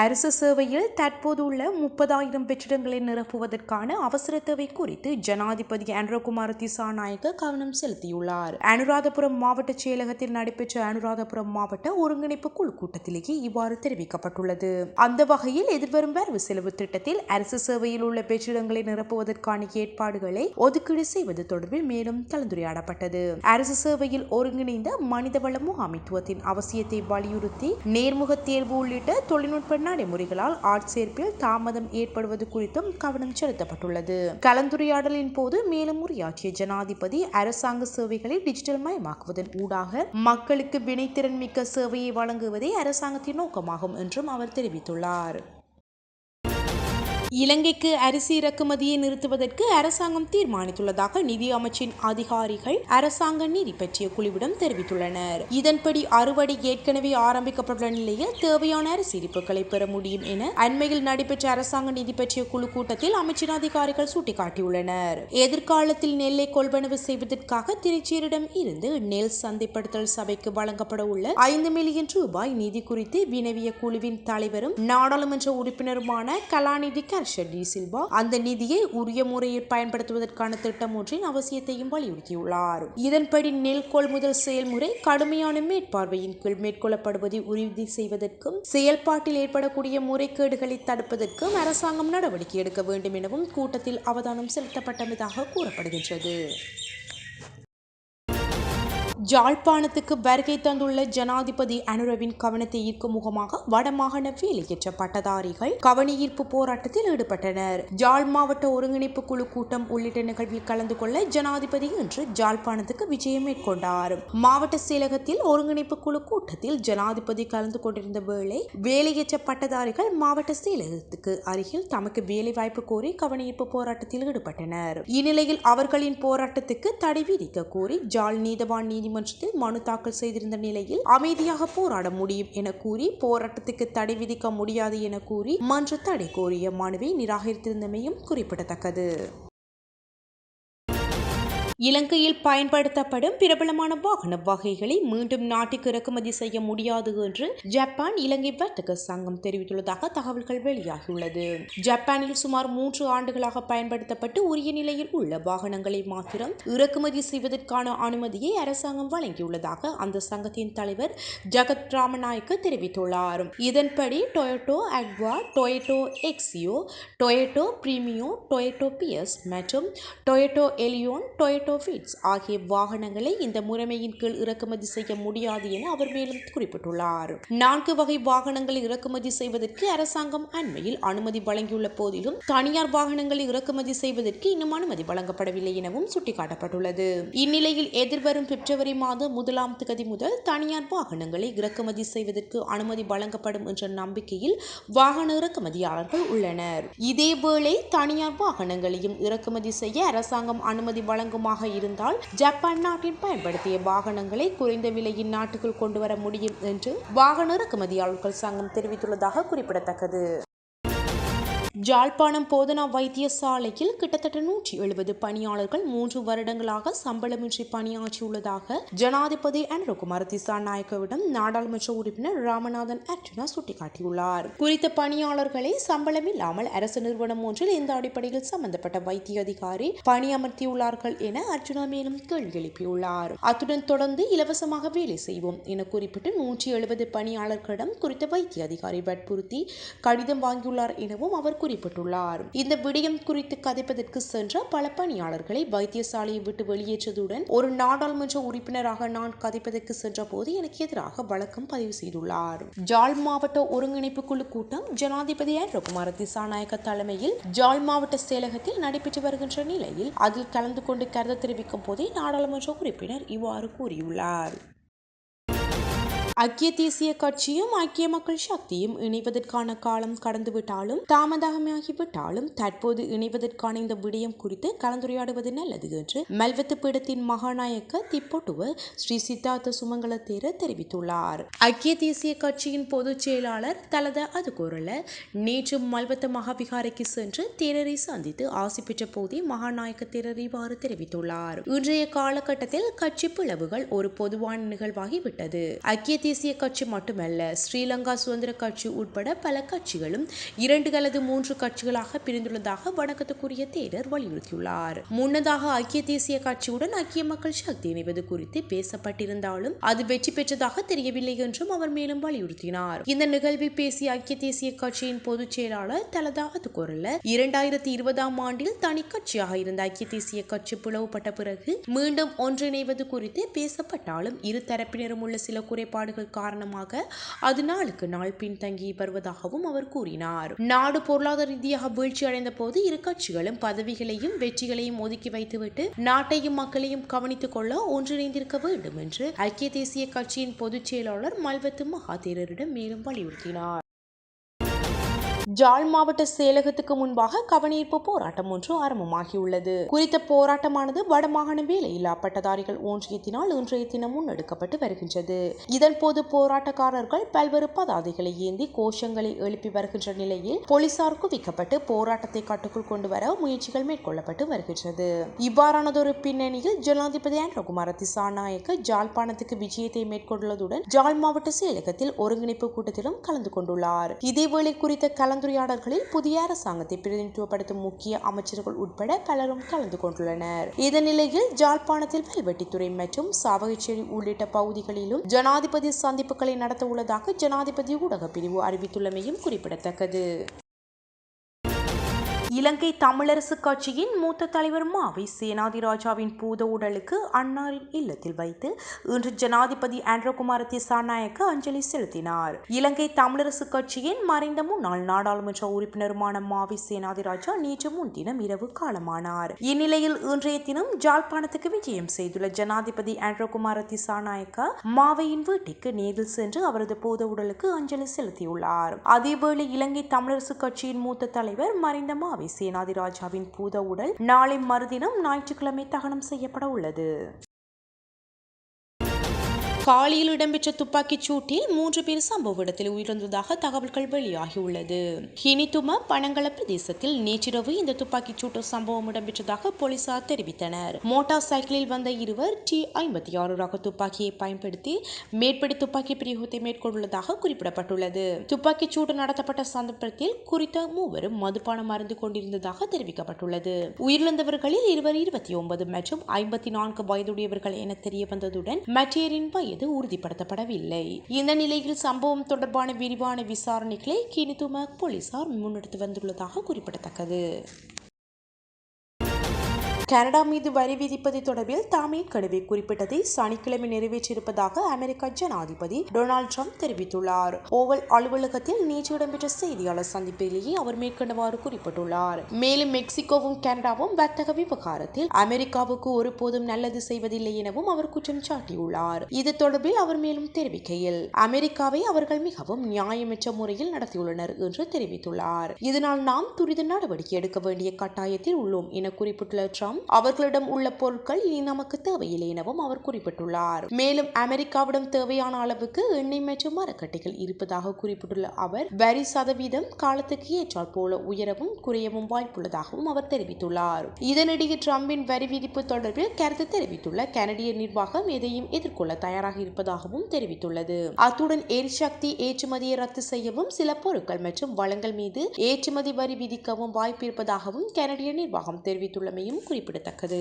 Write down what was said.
அரசு சேவையில் தற்போது உள்ள முப்பதாயிரம் வெற்றிடங்களை நிரப்புவதற்கான அவசர தேவை குறித்து ஜனாதிபதி அனுரகுமார் திசாநாயக்க கவனம் செலுத்தியுள்ளார். அனுராதபுரம் மாவட்ட செயலகத்தில் நடைபெற்ற அனுராதபுரம் மாவட்ட ஒருங்கிணைப்பு குழு கூட்டத்திலேயே இவ்வாறு தெரிவிக்கப்பட்டுள்ளது. அந்த வகையில் எதிர்வரும் வரவு செலவு திட்டத்தில் அரசு சேவையில் உள்ள வெற்றிடங்களை நிரப்புவதற்கான ஏற்பாடுகளை ஒதுக்கீடு செய்வது தொடர்பில் மேலும் கலந்துரையாடப்பட்டது. அரசு சேவையில் ஒருங்கிணைந்த மனிதவள முகாமைத்துவத்தின் அவசியத்தை வலியுறுத்தி நேர்முக தேர்வு உள்ளிட்ட தொழில்நுட்ப நடைமுறைகளால் ஆட்சேர்ப்பில் தாமதம் ஏற்படுவது குறித்தும் கவனம் செலுத்தப்பட்டுள்ளது. கலந்துரையாடலின் போது மேலும் உரையாற்றிய ஜனாதிபதி அரசாங்க சேவைகளை டிஜிட்டல் மயமாக்குவதன் ஊடாக மக்களுக்கு வினைத்திறன் மிக்க சேவையை வழங்குவதே அரசாங்கத்தின் நோக்கமாகும் என்றும் அவர் தெரிவித்துள்ளார். இலங்கைக்கு அரிசி இறக்குமதியை நிறுத்துவதற்கு அரசாங்கம் தீர்மானித்துள்ளதாக நிதி அமைச்சின் அதிகாரிகள் அரசாங்க நீதி பற்றிய குழுவிடம் தெரிவித்துள்ளனர். இதன்படி அறுவடை ஏற்கனவே ஆரம்பிக்கப்பட்டுள்ள நிலையில் தேவையான அரிசி இருப்புகளை பெற முடியும் என அண்மையில் நடைபெற்ற அரசாங்க நிதி பற்றிய குழு கூட்டத்தில் அமைச்சின் அதிகாரிகள் சுட்டிக்காட்டியுள்ளனர். எதிர்காலத்தில் நெல்லை கொள்வனவு செய்வதற்காக திருச்சியரிடம் இருந்து நெல் சந்தைப்படுத்தல் சபைக்கு வழங்கப்பட உள்ள ஐந்து மில்லியன் ரூபாய் நிதி குறித்து வினவிய குழுவின் தலைவரும் நாடாளுமன்ற உறுப்பினருமான கலாநிதி டி சில்வா அந்த நிதியை உரிய முறையில் பயன்படுத்துவதற்கான திட்டம் ஒன்றின் அவசியத்தையும் வலியுறுத்தியுள்ளார். இதன்படி நெல் கொள்முதல் செயல்முறை கடுமையான மேற்பார்வையின் கீழ் மேற்கொள்ளப்படுவதை உறுதி செய்வதற்கும் செயல்பாட்டில் ஏற்படக்கூடிய முறைகேடுகளை தடுப்பதற்கும் அரசாங்கம் நடவடிக்கை எடுக்க வேண்டும் எனவும் கூட்டத்தில் அவதானம் செலுத்தப்பட்டதாக கூறப்படுகின்றது. ஜாழ்ப்பாணத்துக்கு வருகை தந்துள்ள ஜனாதிபதி அனுரவின் கவனத்தை ஈர்க்கும் முகமாக வடமாகாண வேலையற்ற பட்டதாரிகள் கவனஈர்ப்பு போராட்டத்தில் ஈடுபட்டனர். ஜாழ் மாவட்ட ஒருங்கிணைப்பு குழு கூட்டம் உள்ளிட்ட நிகழ்வில் கலந்து கொள்ள ஜனாதிபதி இன்று ஜாழ்ப்பாணத்துக்கு விஜயம் மேற்கொண்டார். மாவட்ட செயலகத்தில் ஒருங்கிணைப்பு குழு கூட்டத்தில் ஜனாதிபதி கலந்து கொண்டிருந்த வேளை வேலையற்ற பட்டதாரிகள் மாவட்ட செயலகத்துக்கு அருகில் தமக்கு வேலை வாய்ப்பு கோரி கவனஈர்ப்பு போராட்டத்தில் ஈடுபட்டனர். இந்நிலையில் அவர்களின் போராட்டத்துக்கு தடை விதிக்க கோரி ஜாழ் நீதவான் நீதி நீதிமன்றத்தில் மனு தாக்கல் செய்திருந்த நிலையில் அமைதியாக போராட முடியும் என கூறி போராட்டத்துக்கு தடை விதிக்க முடியாது என கூறி மன்ற தடை கோரிய மனுவை நிராகரித்திருந்தமையும் குறிப்பிடத்தக்கது. இலங்கையில் பயன்படுத்தப்படும் பிரபலமான வாகன வகைகளை மீண்டும் நாட்டுக்கு இறக்குமதி செய்ய முடியாது என்று ஜப்பான் இலங்கை வர்த்தக சங்கம் தெரிவித்துள்ளதாக தகவல்கள் வெளியாகியுள்ளது. ஜப்பானில் சுமார் மூன்று ஆண்டுகளாக பயன்படுத்தப்பட்டு உரிய நிலையில் உள்ள வாகனங்களை மாத்திரம் இறக்குமதி செய்வதற்கான அனுமதியை அரசாங்கம் வழங்கியுள்ளதாக அந்த சங்கத்தின் தலைவர் ஜகத் ராமநாயக்க தெரிவித்துள்ளார். இதன்படி Toyota Aqua Toyota Axio Toyota Premio Toyota PS மற்றும் டொயட்டோ எலியோன் டொயட்டோ ஆட்டோஃபிட்ஸ் ஆகிய வாகனங்களை இந்த முறைமையின் கீழ் இறக்குமதி செய்ய முடியாது என அவர் மேலும் குறிப்பிட்டுள்ளார். நான்கு வகை வாகனங்களை இறக்குமதி செய்வதற்கு அரசாங்கம் அண்மையில் அனுமதி வழங்கியுள்ள போதிலும் தனியார் வாகனங்களை இறக்குமதி செய்வதற்கு இன்னும் அனுமதி வழங்கப்படவில்லை எனவும் சுட்டிக்காட்டப்பட்டுள்ளது. இந்நிலையில் எதிர்வரும் பிப்ரவரி மாதம் முதலாம் தேதி முதல் தனியார் வாகனங்களை இறக்குமதி செய்வதற்கு அனுமதி வழங்கப்படும் என்ற நம்பிக்கையில் வாகன இறக்குமதியாளர்கள் உள்ளனர். இதேவேளை தனியார் வாகனங்களையும் இறக்குமதி செய்ய அரசாங்கம் அனுமதி வழங்குமாக இருந்தால் ஜப்பான் நாட்டில் பயன்படுத்திய வாகனங்களை குறைந்த விலையில் நாட்டுக்குள் கொண்டு வர முடியும் என்று வாகன இறக்குமதியாளர்கள் சங்கம் தெரிவித்துள்ளதாக குறிப்பிடத்தக்கது. ஜாழ்ப்பாணம் போதனா வைத்தியசாலையில் கிட்டத்தட்ட நூற்றி எழுபது பணியாளர்கள் மூன்று வருடங்களாக சம்பளமின்றி பணியாற்றியுள்ளதாக ஜனாதிபதி அனுரகுமார் திசாநாயக்கவிடம் நாடாளுமன்ற உறுப்பினர் ராமநாதன் அர்ஜுனா சுட்டிக்காட்டியுள்ளார். குறித்த பணியாளர்களை சம்பளம் இல்லாமல் அரசு நிறுவனம் ஒன்றில் இந்த அடிப்படையில் சம்பந்தப்பட்ட வைத்திய அதிகாரி பணியமர்த்தியுள்ளார்கள் என அர்ஜுனா மேலும் கேள்வி எழுப்பியுள்ளார். அத்துடன் தொடர்ந்து இலவசமாக வேலை செய்வோம் என குறிப்பிட்டு நூற்றி எழுபது பணியாளர்களிடம் குறித்த வைத்திய அதிகாரி வற்புறுத்தி கடிதம் வாங்கியுள்ளார் எனவும் அவர் குறிப்பிட்டுள்ளார். இந்த விடயம் குறித்து கதைப்பதற்கு சென்ற பல பணியாளர்களை வைத்தியசாலையை விட்டு வெளியேற்றதுடன் ஒரு நாடாளுமன்ற உறுப்பினராக நான் கதைப்பதற்கு சென்ற போது எனக்கு எதிராக வழக்கம் பதிவு செய்துள்ளார். ஜாழ் மாவட்ட ஒருங்கிணைப்பு குழு கூட்டம் ஜனாதிபதி ரகுமார திசாநாயக்க தலைமையில் ஜாழ் மாவட்ட செயலகத்தில் நடைபெற்று வருகின்ற நிலையில் அதில் கலந்து கொண்டு கருத்து தெரிவிக்கும் போதே நாடாளுமன்ற உறுப்பினர் இவ்வாறு கூறியுள்ளார். ஐக்கிய தேசிய கட்சியும் ஐக்கிய மக்கள் சக்தியும் இணைவதற்கான காலம் கடந்துவிட்டாலும் தாமதமாகிவிட்டாலும் தற்போது இணைவதற்கான இந்த விடயம் குறித்து கலந்துரையாடுவது நல்லது என்று மல்வத்து பீடத்தின் மகாநாயக்க திப்பொட்டுவ ஸ்ரீ சித்தார்த்த சுமங்கல தேர தெரிவித்துள்ளார். ஐக்கிய தேசிய கட்சியின் பொதுச் செயலாளர் தலத அதுகோரல நேற்று மல்வத்த மகாவிகாரைக்கு சென்று தேரரை சந்தித்து ஆசி பெற்ற போதே மகாநாயக்க தேரர் இவ்வாறு தெரிவித்துள்ளார். இன்றைய காலகட்டத்தில் கட்சி பிளவுகள் ஒரு பொதுவான நிகழ்வாகிவிட்டது. ஐக்கிய தேசிய கட்சி மட்டுமல்ல ஸ்ரீலங்கா சுதந்திர கட்சி உட்பட பல கட்சிகளும் இரண்டு அல்லது மூன்று கட்சிகளாக பிரிந்துள்ளதாக வணக்கத்துக்குரிய தேரர் வலியுறுத்தியுள்ளார். முன்னதாக ஐக்கிய தேசிய கட்சியுடன் ஐக்கிய மக்கள் சக்தி இணைவது குறித்து பேசப்பட்டிருந்தாலும் அது வெற்றி பெற்றதாக தெரியவில்லை என்றும் அவர் மேலும் வலியுறுத்தினார். இந்த நிகழ்வில் பேசிய ஐக்கிய தேசிய கட்சியின் பொதுச் செயலாளர் தலதா அதுகொரல்ல இரண்டாயிரத்தி இருபதாம் ஆண்டில் தனி கட்சியாக இருந்த ஐக்கிய தேசிய கட்சி பிளவுபட்ட பிறகு மீண்டும் ஒன்றிணைவது குறித்து பேசப்பட்டாலும் இரு தரப்பினரும் உள்ள சில குறைபாடுகள் காரணமாக அது நாளுக்கு நாள் பின்தங்கி வருவதாகவும் அவர் கூறினார். நாடு பொருளாதார ரீதியாக வீழ்ச்சி அடைந்த போது இரு கட்சிகளும் பதவிகளையும் வெற்றிகளையும் ஒதுக்கி வைத்துவிட்டு நாட்டையும் மக்களையும் கவனித்துக் கொள்ள ஒன்றிணைந்திருக்க வேண்டும் என்று ஐக்கிய தேசிய கட்சியின் பொதுச் செயலாளர் மல்வத்து மகாதேரரிடம் மேலும் வலியுறுத்தினார். ஜாழ் மாவட்ட செயலகத்துக்கு முன்பாக கவனீர்ப்பு போராட்டம் ஒன்று ஆரம்பமாகியுள்ளது. குறித்த போராட்டமானது வடமாகாண வேலையில்லா பட்டதாரிகள் ஒன்றியத்தினால் இன்றைய தினம் முன்னெடுக்கப்பட்டு வருகின்றது. இதன் போது போராட்டக்காரர்கள் பல்வேறு பதாதைகளை ஏந்தி கோஷங்களை எழுப்பி வருகின்ற நிலையில் போலீசார் குவிக்கப்பட்டு போராட்டத்தை கட்டுக்குள் கொண்டு வர முயற்சிகள் மேற்கொள்ளப்பட்டு வருகின்றது. இவ்வாறானதொரு பின்னணியில் ஜனாதிபதி ஆண்ட்ரகுமார திசாநாயக்க ஜாழ்ப்பாணத்துக்கு விஜயத்தை மேற்கொண்டுள்ளதுடன் ஜாழ் மாவட்ட செயலகத்தில் ஒருங்கிணைப்பு கூட்டத்திலும் கலந்து கொண்டுள்ளார். இதேவேளை குறித்த கலந்துரையாடல்களில் புதிய அரசாங்கத்தை பிரதிநிதித்துவப்படுத்தும் முக்கிய அமைச்சர்கள் உட்பட பலரும் கலந்து கொண்டுள்ளனர். இந்த நிலையில் ஜாழ்ப்பாணத்தில் வல்வெட்டித்துறை மற்றும் சாவகச்சேரி உள்ளிட்ட பகுதிகளிலும் ஜனாதிபதி சந்திப்புகளை நடத்த உள்ளதாக ஜனாதிபதி ஊடக பிரிவு அறிவித்துள்ளமையும் குறிப்பிடத்தக்கது. இலங்கை தமிழரசு கட்சியின் மூத்த தலைவர் மாவை சேனாதிராஜாவின் பூத உடலுக்கு அன்னாரின் இல்லத்தில் வைத்து இன்று ஜனாதிபதி ஆண்ட்ரோகுமார திசாநாயக்க அஞ்சலி செலுத்தினார். இலங்கை தமிழரசு கட்சியின் மறைந்த முன்னாள் நாடாளுமன்ற உறுப்பினருமான மாவி சேனாதிராஜா நேற்று முன்தினம் இரவு காலமானார். இந்நிலையில் இன்றைய தினம் ஜாழ்ப்பாணத்துக்கு விஜயம் செய்துள்ள ஜனாதிபதி ஆண்ட்ரோகுமார திசாநாயக்கா மாவையின் வீட்டிற்கு நேரில் சென்று அவரது பூத உடலுக்கு அஞ்சலி செலுத்தியுள்ளார். அதேவேளை இலங்கை தமிழரசு கட்சியின் மூத்த தலைவர் மறைந்த மாவி சேனாதிராஜாவின் பூத உடல் நாளை மறுதினம் ஞாயிற்றுக்கிழமை தகனம் செய்யப்பட உள்ளது. காலியில் இடம்பெற்ற துப்பாக்கிச் சூட்டில் மூன்று பேர் சம்பவ இடத்தில் உயிரிழந்ததாக தகவல்கள் வெளியாகியுள்ளது. ஹினிதும பனங்கள பிரதேசத்தில் நேற்றிரவு இந்த துப்பாக்கிச் சூட்டு சம்பவம் இடம்பெற்றதாக போலீசார் தெரிவித்தனர். மோட்டார் சைக்கிளில் வந்த இருவர் டி ஐம்பத்தி ஆறு ரக துப்பாக்கியை பயன்படுத்தி மேற்படி துப்பாக்கி பிரயோகத்தை மேற்கொண்டுள்ளதாக குறிப்பிடப்பட்டுள்ளது. துப்பாக்கிச் சூடு நடத்தப்பட்ட சந்தர்ப்பத்தில் குறித்த மூவரும் மதுபானம் மருந்து கொண்டிருந்ததாக தெரிவிக்கப்பட்டுள்ளது. உயிரிழந்தவர்களில் இருவர் இருபத்தி ஒன்பது மற்றும் ஐம்பத்தி நான்கு வயதுடையவர்கள் என தெரிய வந்ததுடன் மற்றேரின் வயது வயது உறுதிப்படுத்தப்படவில்லை. இந்த நிலையில் சம்பவம் தொடர்பான விரிவான விசாரணைகளை கினிதும போலீசார் முன்னெடுத்து வந்துள்ளதாக குறிப்பிடத்தக்கது. கனடா மீது வரி விதிப்பது தொடர்பில் தாமே கடுவை குறிப்பிட்டதை சனிக்கிழமை நிறைவேற்றியிருப்பதாக அமெரிக்க ஜனாதிபதி டொனால்டு ட்ரம்ப் தெரிவித்துள்ளார். ஓவல் அலுவலகத்தில் நேற்று இடம்பெற்ற செய்தியாளர் சந்திப்பிலேயே அவர் மேற்கண்டவாறு குறிப்பிட்டுள்ளார். மேலும் மெக்சிகோவும் கனடாவும் வர்த்தக விவகாரத்தில் அமெரிக்காவுக்கு ஒருபோதும் நல்லது செய்வதில்லை எனவும் அவர் குற்றம் சாட்டியுள்ளார். இது தொடர்பில் அவர் மேலும் தெரிவிக்கையில் அமெரிக்காவை அவர்கள் மிகவும் நியாயமற்ற முறையில் நடத்தியுள்ளனர் என்று தெரிவித்துள்ளார். இதனால் நாம் துரித நடவடிக்கை எடுக்க வேண்டிய கட்டாயத்தில் உள்ளோம் என குறிப்பிட்டுள்ள ட்ரம்ப் அவர்களிடம் உள்ள பொருட்கள் இனி நமக்கு தேவையில்லை எனவும் அவர் குறிப்பிட்டுள்ளார். மேலும் அமெரிக்காவிடம் தேவையான அளவுக்கு எண்ணெய் மற்றும் மரக்கட்டைகள் இருப்பதாக குறிப்பிட்டுள்ள அவர் வரி சதவீதம் காலத்துக்கு ஏற்றால் போல உயரவும் குறையவும் வாய்ப்புள்ளதாகவும் அவர் தெரிவித்துள்ளார். இதனிடையே டிரம்பின் வரி விதிப்பு தொடர்பில் கருத்து தெரிவித்துள்ள கனடிய நிர்வாகம் எதையும் எதிர்கொள்ள தயாராக இருப்பதாகவும் தெரிவித்துள்ளது. அத்துடன் எரிசக்தி ஏற்றுமதியை ரத்து செய்யவும் சில பொருட்கள் மற்றும் வளங்கள் மீது ஏற்றுமதி வரி விதிக்கவும் வாய்ப்பு இருப்பதாகவும் கனடிய நிர்வாகம் தெரிவித்துள்ளமையும் குறிப்பிடத்தக்கது